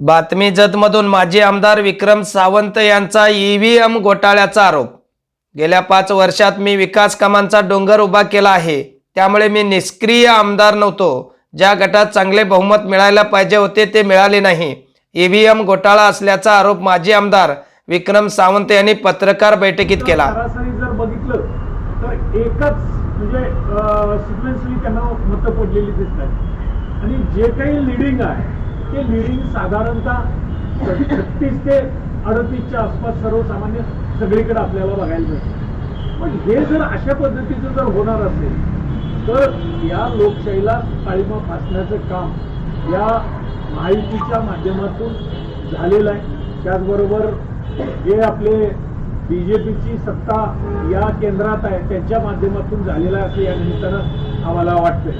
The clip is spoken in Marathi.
बातमी जतमधून माजी आमदार विक्रम सावंत यांचा ईव्हीएम घोटाळ्याचा आरोप. गेल्या पाच वर्षात मी विकास कामांचा डोंगर उभा केला आहे. त्यामुळे मी निष्क्रिय आमदार नव्हतो. ज्या गटात चांगले बहुमत मिळायला पाहिजे होते ते मिळाले नाही. ईव्हीएम घोटाळा असल्याचा आरोप माजी आमदार विक्रम सावंत यांनी पत्रकार बैठकीत केला. जर बघितलं तर एकच म्हणजे त्यांना मतं पडलेली दिसतात आणि जे काही लिडिंग आहे ते लिडिंग साधारणतः छत्तीस ते अडतीसच्या आसपास सर्वसामान्य सगळीकडे आपल्याला बघायला मिळतं. पण हे जर अशा पद्धतीचं जर होणार असेल तर या लोकशाहीला काळीमा फासण्याचं काम या माहितीच्या माध्यमातून झालेलं आहे. त्याचबरोबर जे आपले बीजेपीची सत्ता या केंद्रात आहे त्यांच्या माध्यमातून झालेलं आहे असं या निमित्तानं आम्हाला वाटतंय.